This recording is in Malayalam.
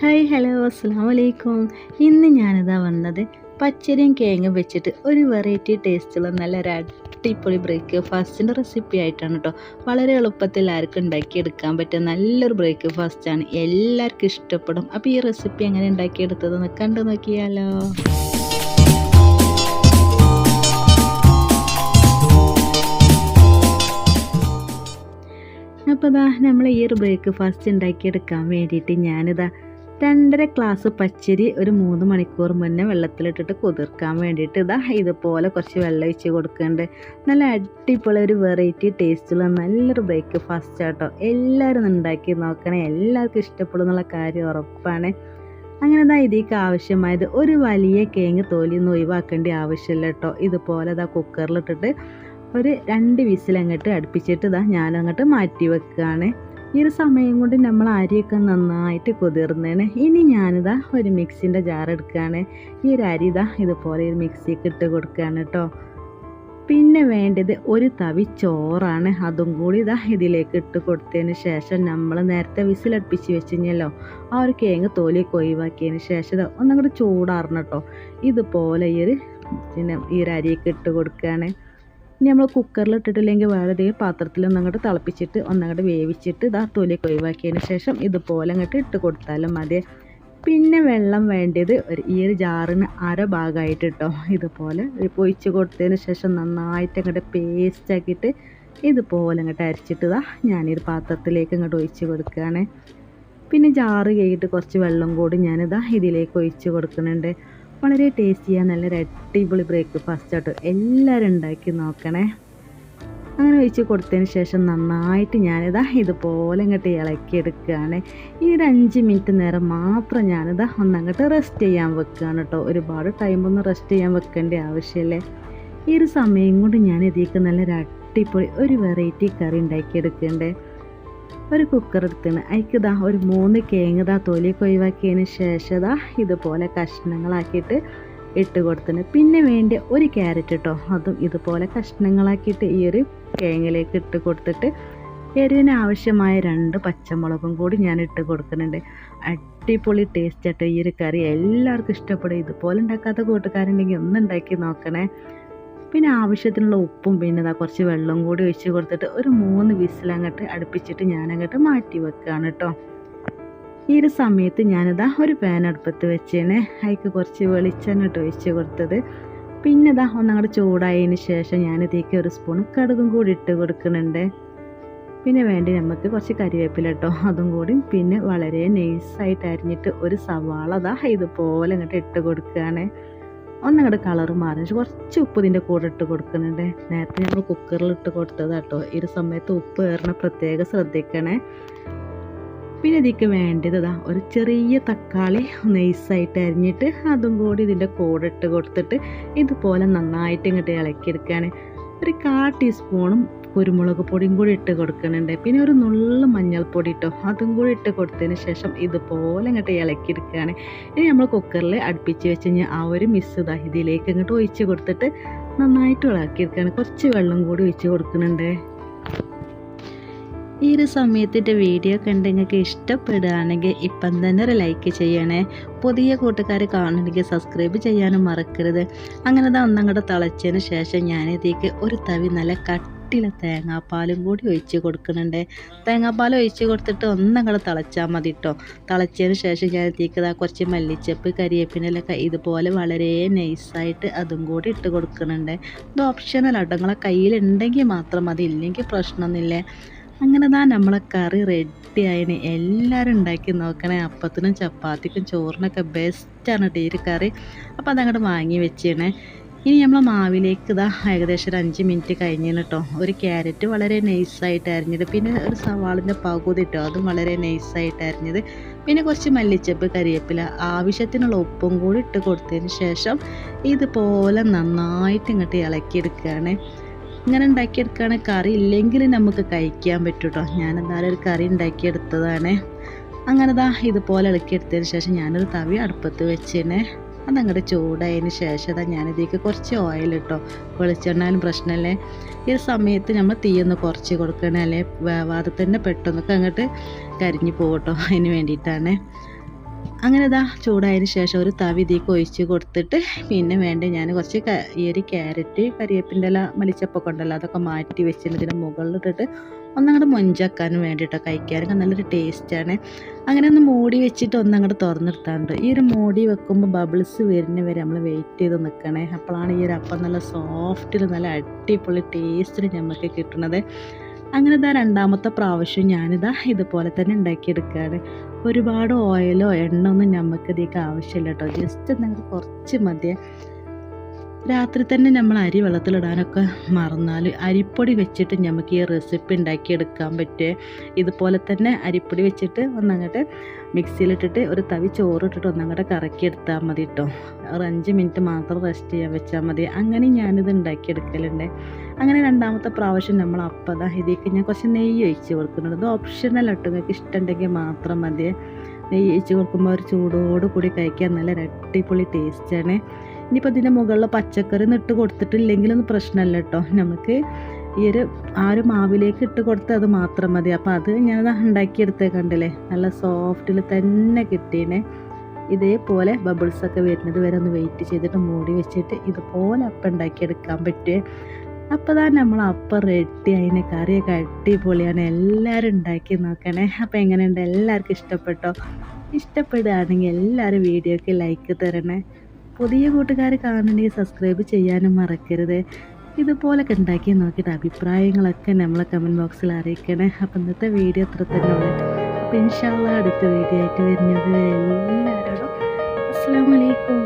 ഹായ് ഹലോ അസ്സാം വലൈക്കും ഇന്ന് ഞാനിതാ വന്നത് പച്ചരിയും കേങ്ങും വെച്ചിട്ട് ഒരു വെറൈറ്റി ടേസ്റ്റുള്ള നല്ല ഒരു അടിപൊളി ബ്രേക്ക്ഫാസ്റ്റിന്റെ റെസിപ്പി ആയിട്ടാണ് കേട്ടോ വളരെ എളുപ്പത്തിൽ ആർക്കും ഉണ്ടാക്കിയെടുക്കാൻ പറ്റിയ നല്ലൊരു ബ്രേക്ക്ഫാസ്റ്റാണ് എല്ലാവർക്കും ഇഷ്ടപ്പെടും. അപ്പോൾ ഈ റെസിപ്പി എങ്ങനെ ഉണ്ടാക്കിയെടുത്തതെന്ന് കണ്ടു നോക്കിയാലോ. അപ്പോൾ ഇതാ നമ്മൾ ഈ ഒരു ബ്രേക്ക്ഫാസ്റ്റ് ഉണ്ടാക്കിയെടുക്കാൻ വേണ്ടിയിട്ട് ഞാനിതാ രണ്ടര ഗ്ലാസ് പച്ചരി ഒരു മൂന്ന് മണിക്കൂർ മുന്നേ വെള്ളത്തിലിട്ടിട്ട് കുതിർക്കാൻ വേണ്ടിയിട്ട് ഇതാ ഇതുപോലെ കുറച്ച് വെള്ളം ഒഴിച്ച് കൊടുക്കുന്നുണ്ട്. നല്ല അടിപൊളി ഒരു വെറൈറ്റി ടേസ്റ്റുള്ള നല്ലൊരു ബ്രേക്ക്ഫാസ്റ്റ് ആട്ടോ. എല്ലാവരും ഉണ്ടാക്കി നോക്കണേ. എല്ലാവർക്കും ഇഷ്ടപ്പെടും എന്നുള്ള കാര്യം ഉറപ്പാണ്. അങ്ങനെ ഇതാ ഇതിലേക്ക് ആവശ്യമായത് ഒരു വലിയ കേങ്ങ് തോലിയൊന്നും ഒഴിവാക്കേണ്ട ആവശ്യമില്ല കേട്ടോ. ഇതുപോലെ ഇതാ കുക്കറിലിട്ടിട്ട് ഒരു രണ്ട് വിസിൽ അങ്ങോട്ട് അടുപ്പിച്ചിട്ട് ഇതാ ഞാനങ്ങോട്ട് മാറ്റി വെക്കുകയാണ്. ഈ ഒരു സമയം കൊണ്ട് നമ്മൾ അരിയൊക്കെ നന്നായിട്ട് കുതിർന്നേനെ ഇനി ഞാനിതാ ഒരു മിക്സിന്റെ ജാർ എടുക്കുകയാണ് ഈ ഒരു അരി ഇതാ ഇതുപോലെ ഒരു മിക്സിക്ക് ഇട്ട് കൊടുക്കുകയാണ് കേട്ടോ പിന്നെ വേണ്ടത് ഒരു തവി ചോറാണ്. അതും കൂടി ഇതാ ഇതിലേക്ക് ഇട്ട് കൊടുത്തതിന് ശേഷം നമ്മൾ നേരത്തെ വിസിലടുപ്പിച്ച് വെച്ചിഞ്ഞല്ലോ ആ ഒരു കേങ്ങ് തോലി ഒഴിവാക്കിയതിന് ശേഷം ഇതാ കൂടെ ചൂടാറണം കേട്ടോ ഇതുപോലെ ഈ ഒരു പിന്നെ ഈ ഒരു അരിയൊക്കെ ഇട്ട് കൊടുക്കുകയാണ് ഇനി നമ്മൾ കുക്കറിൽ ഇട്ടിട്ടില്ലെങ്കിൽ വേറെ ഏതെങ്കിലും പാത്രത്തിൽ ഒന്നങ്ങോട്ട് തിളപ്പിച്ചിട്ട് ഒന്നങ്ങോട്ട് വേവിച്ചിട്ട് ഇതാ തൊലിയൊക്കെ ഒഴിവാക്കിയതിന് ശേഷം ഇതുപോലെ അങ്ങോട്ട് ഇട്ട് കൊടുത്താലും മതി. പിന്നെ വെള്ളം വേണ്ടത് ഒരു ഈ ഒരു ജാറിന് അര ഭാഗമായിട്ട് ഇട്ടോ ഇതുപോലെ പൊയിച്ച് കൊടുത്തതിന് ശേഷം നന്നായിട്ട് അങ്ങോട്ട് പേസ്റ്റ് ആക്കിയിട്ട് ഇതുപോലെ അങ്ങോട്ട് അരച്ചിട്ട് ഇതാ ഞാനൊരു പാത്രത്തിലേക്ക് അങ്ങോട്ട് ഒഴിച്ച് കൊടുക്കുകയാണ് പിന്നെ ജാറ് കഴിഞ്ഞിട്ട് കുറച്ച് വെള്ളം കൂടി ഞാനിതാ ഇതിലേക്ക് ഒഴിച്ച് കൊടുക്കുന്നുണ്ട്. വളരെ ടേസ്റ്റിയാണ് നല്ലൊരു അടിപൊളി ബ്രേക്ക്ഫാസ്റ്റ് ആട്ടോ. എല്ലാവരും ഉണ്ടാക്കി നോക്കണേ. അങ്ങനെ ഒഴിച്ച് കൊടുത്തതിന് ശേഷം നന്നായിട്ട് ഞാനിതാ ഇതുപോലെ ഇങ്ങോട്ട് ഇളക്കിയെടുക്കുകയാണ്. ഈ ഒരു അഞ്ച് മിനിറ്റ് നേരം മാത്രം ഞാനിതാ ഒന്നങ്ങോട്ട് റെസ്റ്റ് ചെയ്യാൻ വെക്കുകയാണ് കേട്ടോ ഒരുപാട് ടൈമൊന്നും റെസ്റ്റ് ചെയ്യാൻ വെക്കേണ്ട ആവശ്യമില്ലേ. ഈ ഒരു സമയം കൊണ്ട് ഞാൻ ഇതിലേക്ക് നല്ലൊരു അടിപൊളി ഒരു വെറൈറ്റി കറി ഉണ്ടാക്കിയെടുക്കണ്ടേ ഒരു കുക്കർ എടുത്തിന് അതിക്കിതാ ഒരു മൂന്ന് കേങ്ങ് ഇതാ തൊലിയൊക്കെ ശേഷം ഇതാ ഇതുപോലെ കഷ്ണങ്ങളാക്കിയിട്ട് ഇട്ട് കൊടുത്തിന് പിന്നെ വേണ്ട ഒരു ക്യാരറ്റ് കേട്ടോ അതും ഇതുപോലെ കഷ്ണങ്ങളാക്കിയിട്ട് ഈ ഒരു കേങ്ങിലേക്ക് ഇട്ട് കൊടുത്തിട്ട് എരിവിന് ആവശ്യമായ രണ്ട് പച്ചമുളകും കൂടി ഞാൻ ഇട്ട് കൊടുക്കുന്നുണ്ട്. അടിപൊളി ടേസ്റ്റ് ആട്ടോ ഈ ഒരു കറി. എല്ലാവർക്കും ഇഷ്ടപ്പെടും. ഇതുപോലെ ഉണ്ടാക്കാത്ത കൂട്ടുകാരുണ്ടെങ്കിൽ ഒന്ന് ഉണ്ടാക്കി നോക്കണേ. പിന്നെ ആവശ്യത്തിനുള്ള ഉപ്പും പിന്നെ ഇതാ കുറച്ച് വെള്ളം കൂടി ഒഴിച്ച് കൊടുത്തിട്ട് ഒരു മൂന്ന് വിസിൽ അങ്ങോട്ട് അടുപ്പിച്ചിട്ട് ഞാനങ്ങോട്ട് മാറ്റി വെക്കുകയാണ് കേട്ടോ. ഈ ഒരു സമയത്ത് ഞാനിതാ ഒരു പാൻ അടുപ്പത്ത് വെച്ചേനെ. അതിക്ക് കുറച്ച് വെളിച്ചെണ്ണ ഇട്ട് ഒഴിച്ച് കൊടുത്തത്. പിന്നെ ഇതാ ഒന്നങ്ങോട്ട് ചൂടായതിന് ശേഷം ഞാനിതേക്ക് ഒരു സ്പൂൺ കടുകും കൂടി ഇട്ട് കൊടുക്കുന്നുണ്ട്. പിന്നെ വേണ്ടി നമുക്ക് കുറച്ച് കറിവേപ്പില കേട്ടോ അതും കൂടി പിന്നെ വളരെ നൈസായിട്ട് അരിഞ്ഞിട്ട് ഒരു സവാള ഇതാ ഇതുപോലെ അങ്ങോട്ട് ഇട്ട് കൊടുക്കുകയാണ്. ഒന്നങ്ങോട്ട് കളർ മാറി. കുറച്ച് ഉപ്പ് ഇതിന്റെ കൂടെ ഇട്ട് കൊടുക്കുന്നുണ്ട്. നേരത്തെ നമ്മൾ കുക്കറിൽ ഇട്ട് കൊടുത്തത് കേട്ടോ ഈ ഒരു സമയത്ത് ഉപ്പ് കയറണ പ്രത്യേകം ശ്രദ്ധിക്കണേ. പിന്നെ ഇതിക്ക് വേണ്ടത് ഇതാ ഒരു ചെറിയ തക്കാളി നൈസായിട്ട് അരിഞ്ഞിട്ട് അതും കൂടി ഇതിന്റെ കൂടെ ഇട്ട് കൊടുത്തിട്ട് ഇതുപോലെ നന്നായിട്ട് ഇങ്ങോട്ട് ഇളക്കിയെടുക്കുകയാണ്. ഒരു കാ ടീസ്പൂണും കുരുമുളക് പൊടിയും കൂടി ഇട്ട് കൊടുക്കുന്നുണ്ട്. പിന്നെ ഒരു നുള്ളു മഞ്ഞൾപ്പൊടി ഇട്ടോ അതും കൂടി ഇട്ട് കൊടുത്തതിന് ശേഷം ഇതുപോലെ ഇങ്ങോട്ട് ഇളക്കിയെടുക്കുകയാണ്. ഇനി നമ്മൾ കുക്കറിൽ അടുപ്പിച്ച് വെച്ച് കഴിഞ്ഞാൽ ആ ഒരു മിസ് ഇതാ ഇതിലേക്ക് ഇങ്ങോട്ട് ഒഴിച്ച് കൊടുത്തിട്ട് നന്നായിട്ട് ഇളക്കിയെടുക്കുകയാണ്. കുറച്ച് വെള്ളം കൂടി ഒഴിച്ച് കൊടുക്കുന്നുണ്ട്. ഈ ഒരു സമയത്തിന്റെ വീഡിയോ കണ്ട് നിങ്ങൾക്ക് ഇഷ്ടപ്പെടുകയാണെങ്കിൽ ഇപ്പം തന്നെ ഒരു ലൈക്ക് ചെയ്യണേ. പുതിയ കൂട്ടുകാർ കാണണമെങ്കിൽ സബ്സ്ക്രൈബ് ചെയ്യാനും മറക്കരുത്. അങ്ങനെ അത് ഒന്നങ്ങോട്ട് തിളച്ചതിന് ശേഷം ഞാനിതേക്ക് ഒരു തവി നല്ല കട്ടിലെ തേങ്ങാപ്പാലും കൂടി ഒഴിച്ച് കൊടുക്കുന്നുണ്ട്. തേങ്ങാപ്പാൽ ഒഴിച്ച് കൊടുത്തിട്ട് ഒന്നങ്ങൾ തിളച്ചാൽ മതി കേട്ടോ തിളച്ചതിന് ശേഷം ഞാൻ ഇതിലേക്ക് ഇതാ കുറച്ച് മല്ലിച്ചപ്പ് കരിയേപ്പിനൊക്കെ ഇതുപോലെ വളരെ നൈസായിട്ട് അതും കൂടി ഇട്ട് കൊടുക്കുന്നുണ്ട്. ഇത് ഓപ്ഷനൽ ആട്ടോ നിങ്ങളെ കയ്യിലുണ്ടെങ്കിൽ മാത്രം മതി ഇല്ലെങ്കിൽ പ്രശ്നമൊന്നുമില്ല. അങ്ങനെ താ നമ്മളെ കറി റെഡി ആയിന്. എല്ലാവരും ഉണ്ടാക്കി നോക്കണേ. അപ്പത്തിനും ചപ്പാത്തിക്കും ചോറിനൊക്കെ ബെസ്റ്റാണ് കേട്ടോ ഒരു കറി. അപ്പോൾ അതങ്ങോട്ട് വാങ്ങി വെച്ചേണേ ഇനി നമ്മൾ മാവിലേക്ക് ഇതാ ഏകദേശം ഒരു അഞ്ച് മിനിറ്റ് കഴിഞ്ഞു കേട്ടോ ഒരു ക്യാരറ്റ് വളരെ നൈസായിട്ട് അരിഞ്ഞത്. പിന്നെ ഒരു സവാളിന്റെ പകുതി ഇട്ടോ അതും വളരെ നൈസായിട്ട് അരിഞ്ഞത്. പിന്നെ കുറച്ച് മല്ലിച്ചപ്പ് കരിവേപ്പില ആവശ്യത്തിനുള്ള ഉപ്പും കൂടി ഇട്ട് കൊടുത്തതിന് ശേഷം ഇതുപോലെ നന്നായിട്ട് ഇങ്ങോട്ട് ഇളക്കിയെടുക്കുകയാണ്. ഇങ്ങനെ ഉണ്ടാക്കിയെടുക്കുകയാണ്. കറി ഇല്ലെങ്കിൽ നമുക്ക് കഴിക്കാൻ പറ്റും കേട്ടോ ഞാൻ എന്തായാലും ഒരു കറി ഉണ്ടാക്കിയെടുത്തതാണ്. അങ്ങനെ ദാ ഇതുപോലെ ഇളക്കിയെടുത്തതിന് ശേഷം ഞാനൊരു തവി അടുപ്പത്ത് വെച്ചേനെ. അതങ്ങോട്ട് ചൂടായതിന് ശേഷം ഞാനിതേക്ക് കുറച്ച് ഓയിൽ ഇട്ടോ വെളിച്ചെണ്ണാലും പ്രശ്നമല്ലേ ഈ സമയത്ത് നമ്മൾ തീയൊന്ന് കുറച്ച് കൊടുക്കണേ അല്ലെ വേവാതെ തന്നെ പെട്ടെന്നൊക്കെ അങ്ങോട്ട് കരിഞ്ഞു പോകട്ടോ അതിന് വേണ്ടിയിട്ടാണ് അങ്ങനെ ഇതാ ചൂടായതിന് ശേഷം ഒരു തവി ഇതിക്ക് ഒഴിച്ച് കൊടുത്തിട്ട് പിന്നെ വേണ്ട ഞാൻ കുറച്ച് ഈ ഒരു ക്യാരറ്റ് കരിയേപ്പിന്റെ ഇല മലിച്ചപ്പൊക്കെ ഉണ്ടല്ലോ അതൊക്കെ മാറ്റി വെച്ചിട്ട് ഇതിന്റെ മുകളിലിട്ടിട്ട് ഒന്നങ്ങോട്ട് മൊഞ്ചാക്കാനും വേണ്ടിയിട്ടോ കഴിക്കാനൊക്കെ നല്ലൊരു ടേസ്റ്റാണ് അങ്ങനെ ഒന്ന് മൂടി വെച്ചിട്ട് ഒന്നങ്ങോട്ട് തുറന്നിട്ടാണ്ട് ഈ ഒരു മൂടി വെക്കുമ്പോൾ ബബിൾസ് വരുന്ന വരെ നമ്മൾ വെയിറ്റ് ചെയ്ത് നിൽക്കണേ അപ്പോഴാണ് ഈ ഒരു അപ്പം നല്ല സോഫ്റ്റിൽ നല്ല അടിപൊളി ടേസ്റ്റിൽ നമുക്ക് കിട്ടുന്നത് അങ്ങനെ ഇതാ രണ്ടാമത്തെ പ്രാവശ്യം ഞാനിതാ ഇതുപോലെ തന്നെ ഉണ്ടാക്കിയെടുക്കുകയാണ് ഒരുപാട് ഓയിലോ എണ്ണ ഒന്നും നമുക്ക് ഇതിലേക്ക് ആവശ്യമില്ല കേട്ടോ ജസ്റ്റ് നിങ്ങൾക്ക് കുറച്ച് മതിയെ. രാത്രി തന്നെ നമ്മൾ അരി വെള്ളത്തിലിടാനൊക്കെ മറന്നാൽ അരിപ്പൊടി വെച്ചിട്ട് നമുക്ക് ഈ റെസിപ്പി ഉണ്ടാക്കിയെടുക്കാൻ പറ്റുമേ ഇതുപോലെ തന്നെ അരിപ്പൊടി വെച്ചിട്ട് ഒന്നങ്ങോട്ട് മിക്സിയിലിട്ടിട്ട് ഒരു തവി ചോറിട്ടിട്ട് ഒന്നങ്ങോട്ട് കറക്കി എടുത്താൽ മതി കേട്ടോ ഒരു അഞ്ച് മിനിറ്റ് മാത്രം റെസ്റ്റ് ചെയ്യാൻ വെച്ചാൽ മതി. അങ്ങനെ ഞാനിത് ഉണ്ടാക്കിയെടുക്കലുണ്ട്. അങ്ങനെ രണ്ടാമത്തെ പ്രാവശ്യം നമ്മൾ അപ്പതാ ഇതിലേക്ക് ഞാൻ കുറച്ച് നെയ്യ് ഒഴിച്ച് കൊടുക്കുന്നുണ്ട്. ഇത് ഓപ്ഷണൽ കേട്ടോ നിങ്ങൾക്ക് ഇഷ്ടമുണ്ടെങ്കിൽ മാത്രം മതി. നെയ്യ് ഒഴിച്ച് കൊടുക്കുമ്പോൾ ഒരു ചൂടോട് കൂടി കഴിക്കാൻ നല്ല അടിപൊളി ടേസ്റ്റാണ് ഇനിയിപ്പോൾ ഇതിന്റെ മുകളിൽ പച്ചക്കറി നിട്ട് കൊടുത്തിട്ടില്ലെങ്കിലൊന്നും പ്രശ്നമല്ല കേട്ടോ നമുക്ക് ഈ ഒരു ആ ഒരു മാവിലേക്ക് ഇട്ട് കൊടുത്ത് അത് മാത്രം മതി. അപ്പോൾ അത് ഞാൻ ഉണ്ടാക്കിയെടുത്തേ കണ്ടില്ലേ നല്ല സോഫ്റ്റിൽ തന്നെ കിട്ടിയേ ഇതേപോലെ ബബിൾസൊക്കെ വരുന്നത് വരെ ഒന്ന് വെയിറ്റ് ചെയ്തിട്ട് മൂടി വെച്ചിട്ട് ഇതുപോലെ അപ്പം ഉണ്ടാക്കിയെടുക്കാൻ പറ്റുമേ അപ്പോൾ തന്നെ നമ്മൾ അപ്പം റെഡി അതിന് കറിയൊക്കെ അടിപൊളിയാണ്. എല്ലാവരും ഉണ്ടാക്കി നോക്കണേ. അപ്പോൾ എങ്ങനെയുണ്ട്? എല്ലാവർക്കും ഇഷ്ടപ്പെട്ടോ? ഇഷ്ടപ്പെടുകയാണെങ്കിൽ എല്ലാവരും വീഡിയോക്ക് ലൈക്ക് തരണേ. പുതിയ കൂട്ടുകാർ കാണണമെങ്കിൽ സബ്സ്ക്രൈബ് ചെയ്യാനും മറക്കരുത്. ഇതുപോലൊക്കെ ഉണ്ടാക്കി നോക്കിയിട്ട് അഭിപ്രായങ്ങളൊക്കെ നമ്മളെ കമന്റ് ബോക്സിൽ അറിയിക്കണേ. അപ്പം ഇന്നത്തെ വീഡിയോ അത്ര തന്നെ ഉള്ളൂ. ഇൻഷാള്ള അടുത്ത വീഡിയോ ആയിട്ട് വരുന്നത് എല്ലാവരോടും. അസ്സാം വലൈക്കും